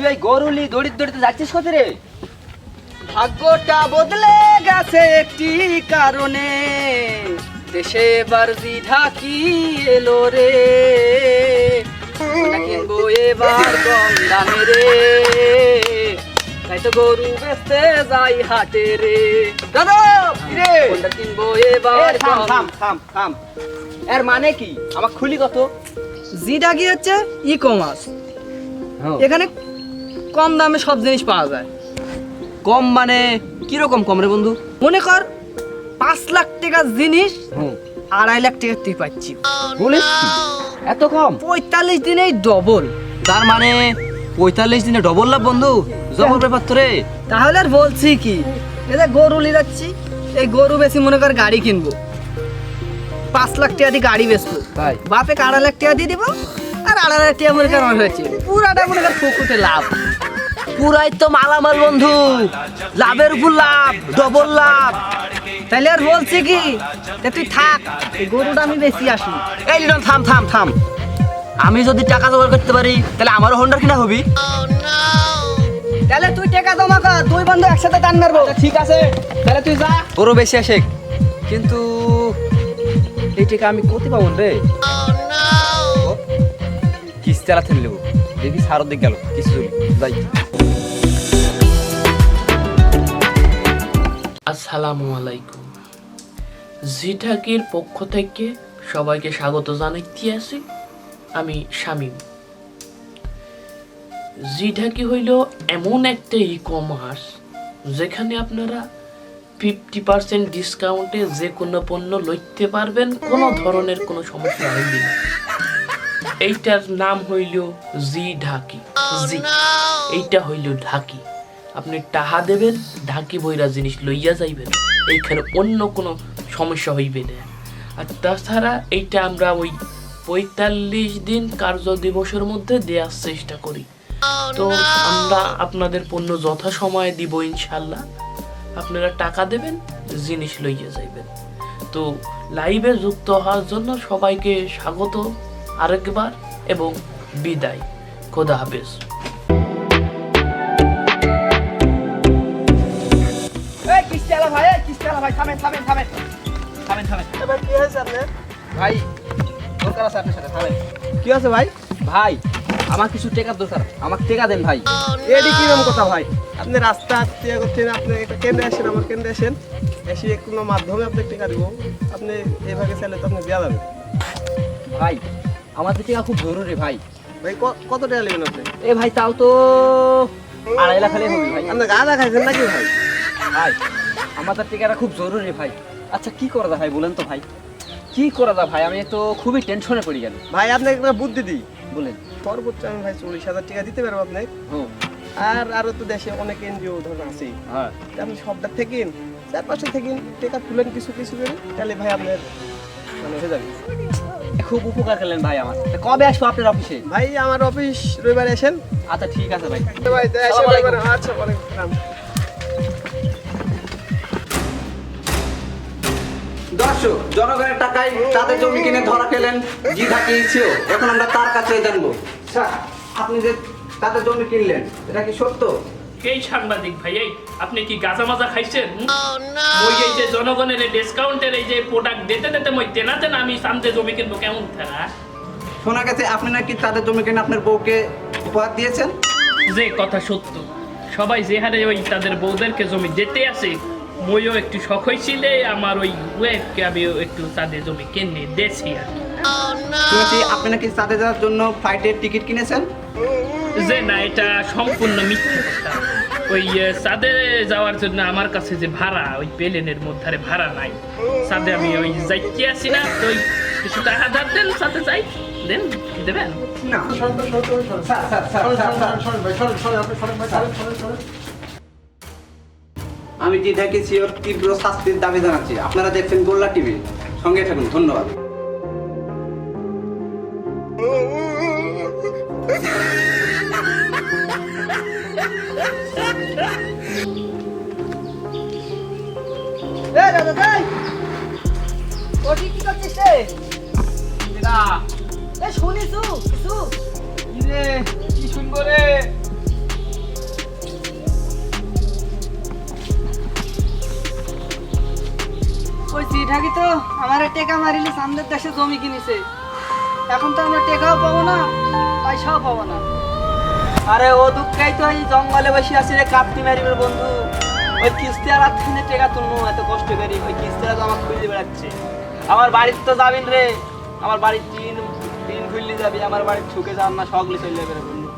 তুই এই গরুলি দড়িতে দড়িতে যাচ্ছিস কোথায় রে? ভাগ্যটা বদলে গেছে একটি কারণে। দেশে বারজি ঢাকি এলো রে। কিনবো এবার কম দামে রে। তাই তো গরু বেচতে যাই হাটে রে। দাদা রে কিনবো এবার থাম, থাম, থাম থাম। এর মানে কি? আমার খুলি কত? জিটা কি হচ্ছে ই কমার্স এখানে কম দামে সব জিনিস পাওয়া যায়। কম মানে কীরকম কম রে বন্ধু? মনে কর পাঁচ লাখ টাকার জিনিস আড়াই লাখ টাকা তুই পাচ্ছি বলিস এত কম? পঁয়তাল্লিশ দিনেই ডবল তার মানে পঁয়তাল্লিশ দিনে ডবল লাভ বন্ধু? জবর ব্যাপার তো রে তাহলে আর বলছি কি যে গরু নিয়ে যাচ্ছি এই গরু বেশি মনে কর গাড়ি কিনবো। পাঁচ লাখ টাকা দিয়ে গাড়ি বেচবো। বাপে আড়াই লাখ টাকা দিয়ে দিব আর আড়াই লাখ টাকা মনে কর হয়েছে। পুরাটা মনে কর লাভ। পুরাই তো মালামাল বন্ধু। লাভের উপর লাভ ডবল লাভ। তাহলে আর বলছি কি তুই থাক গরুটা আমি বেশি আসি। এই লিটন থাম থাম থাম। আমি যদি টাকা জোগাড় করতে পারি তাহলে আমারও হোন্ডার কিনা হবি? তাহলে তুই টাকা জমা কর দুই বন্ধু একসাথে টান মারবো। ঠিক আছে। তাহলে তুই যা। ওরও বেশি আসে কিন্তু এই টাকা আমি কোথায় পাবো রে? কিস্তি চালাতে নেব। দেখি দিক গেল কিছু যাই। আসসালামু আলাইকুম। জি ঢাকির পক্ষ থেকে সবাইকে স্বাগত জানাইতে আছি আমি শামীম। জি ঢাকি হইল এমন একটা ই কমার্স যেখানে আপনারা ফিফটি পার্সেন্ট ডিসকাউন্টে যে কোনো পণ্য লইতে পারবেন, কোনো ধরনের কোনো সমস্যা হইবে না। এইটার নাম হইল জি ঢাকি জি, এইটা হইল ঢাকি। আপনি টাহা দেবেন, ঢাকি বইরা জিনিস লইয়া যাইবেন। এইখানে অন্য কোনো সমস্যা হইবে না। আর তাছাড়া এইটা আমরা ওই পঁয়তাল্লিশ দিন কার্য দিবসের মধ্যে দেওয়ার চেষ্টা করি। তো আমরা আপনাদের পণ্য যথাসময়ে দিব ইনশাল্লাহ আপনারা টাকা দেবেন, জিনিস লইয়া যাইবেন। তো লাইভে যুক্ত হওয়ার জন্য সবাইকে স্বাগত আরেকবার এবং বিদায়। খোদা হাফেজ। ভাই থামেন থামেন থামেন। থামেন থামেন। এবার কি হয়েছে আপনার ভাই দরকার আছে আপনার সাথে থামেন। কি আছে ভাই? ভাই আমার কিছু টাকার দরকার। আমাকে টাকা দেন ভাই। এডি কিরম কথা ভাই? আপনি রাস্তা আসতে করছেন আপনি একটা কেন্দ্রে আসেন আমার কেন্দ্রে আসেন। এসে কোনো মাধ্যমে আপনি টিকা দিব। আপনি এভাবে চাইলে তো আপনি দেওয়া যাবে। ভাই আমাদের টাকা খুব জরুরি ভাই। ভাই কত টাকা নেবেন আপনি? এ ভাই তাও তো আড়াই লাখ হলে হবে ভাই। আপনি গাঁদা খাইছেন নাকি ভাই? ভাই আমাদের টিকাটা খুব জরুরি ভাই। আচ্ছা কি করা যায় ভাই বলেন তো ভাই? কি করা যায় ভাই? আমি তো খুবই টেনশনে পড়ে গেল ভাই আপনি একটা বুদ্ধি দিই। বলেন। সর্বোচ্চ আমি ভাই চল্লিশ হাজার টাকা দিতে পারব আপনি আর আরও তো দেশে অনেক এনজিও ধরুন আছেই হ্যাঁ। আপনি সবটা থেকেন চার পাঁচটা থেকেন টাকা তুলেন কিছু কিছু করে। তাহলে ভাই আপনার মানে হয়ে যাবে। খুব উপকার করলেন ভাই আমার। কবে আসব আপনার অফিসে? ভাই আমার অফিস রবিবারে আসেন। আচ্ছা ঠিক আছে ভাই। ভাই। আচ্ছা ওয়ালাইকুম দর্শক জনগণের টাকায় তাদের জমি কিনে ধরা খেলেন এখন আমরা তার কাছে জানব? স্যার আপনি যে তাদের জমি কিনলেন এটা কি সত্য? এই সাংবাদিক ভাই এই আপনি কি গাঁজা মাজা খাইছেন? মই এই যে জনগণের ডিসকাউন্টের এই যে প্রোডাক্ট দিতে দিতে মই আমি সামনে জমি কিনবো কেমন থাকা শোনা গেছে আপনি নাকি তাদের জমি কিনে আপনার বউকে উপহার দিয়েছেন? যে কথা সত্য সবাই যে হারে ওই তাদের বউদেরকে জমি যেতে আসে মইও একটু শখ হয়েছিল আমার ওই ওয়েবকে আমি একটু তাদের জমি কিনে দেছি আর কি। শুনেছি আপনি নাকি তাদের যাওয়ার জন্য ফ্লাইটের টিকিট কিনেছেন? যে না এটা সম্পূর্ণ মিথ্যা ওই সাদে যাওয়ার জন্য আমার কাছে যে ভাড়া ওই প্লেনের মধ্যে ভাড়া নাই। সাদে আমি ওই যাইতে আসি না তো ওই কিছু টাকা ধার দেন সাথে যাই। দেন দেবেন? না। আমি জি দেখেছি ওর তীব্র শাস্তির দাবি জানাচ্ছি আপনারা দেখছেন গোল্লা টিভি। সঙ্গে থাকুন ধন্যবাদ। কি করছিস রে? রে কি শুনব রে? ওই তো আমার টেকা মারিলে সামনের দেশে জমি কিনেছে? এখন তো আমরা টেকাও পাবো না, পয়সাও পাবো না। আরে ও দুঃখাই তো এই জঙ্গলে বসে আছি রে, কাপ্তি মারিবের বন্ধু। ওই কিস্তি আর আত্মীয় টাকা তুলবো এত কষ্ট করি। ওই কিস্তিটা তো আমার খুঁজে বেড়াচ্ছে। আমার বাড়িতে তো যাবেন রে। আমার বাড়ির টিন টিন খুললে যাবি, আমার বাড়ির ঠুকে যান না সকলে চলে যাবে রে বন্ধু।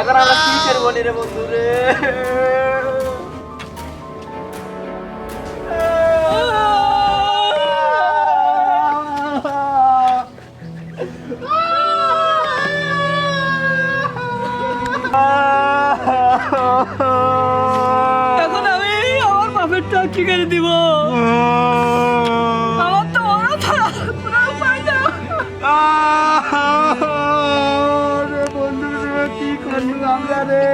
এখন আমরা কি করে বলি রে বন্ধু রে? এখন আমি আমার বাপের টাকা কি করে দিব। আমার তো ওরা ছাড়া কোনো উপায় বন্ধু রে কি করলু আমরা রে?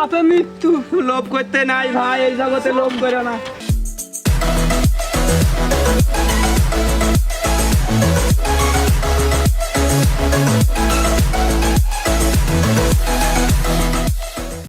পাপ মৃত্যু। লোভ করতে নাই ভাই এই জগতে লোভ করে না।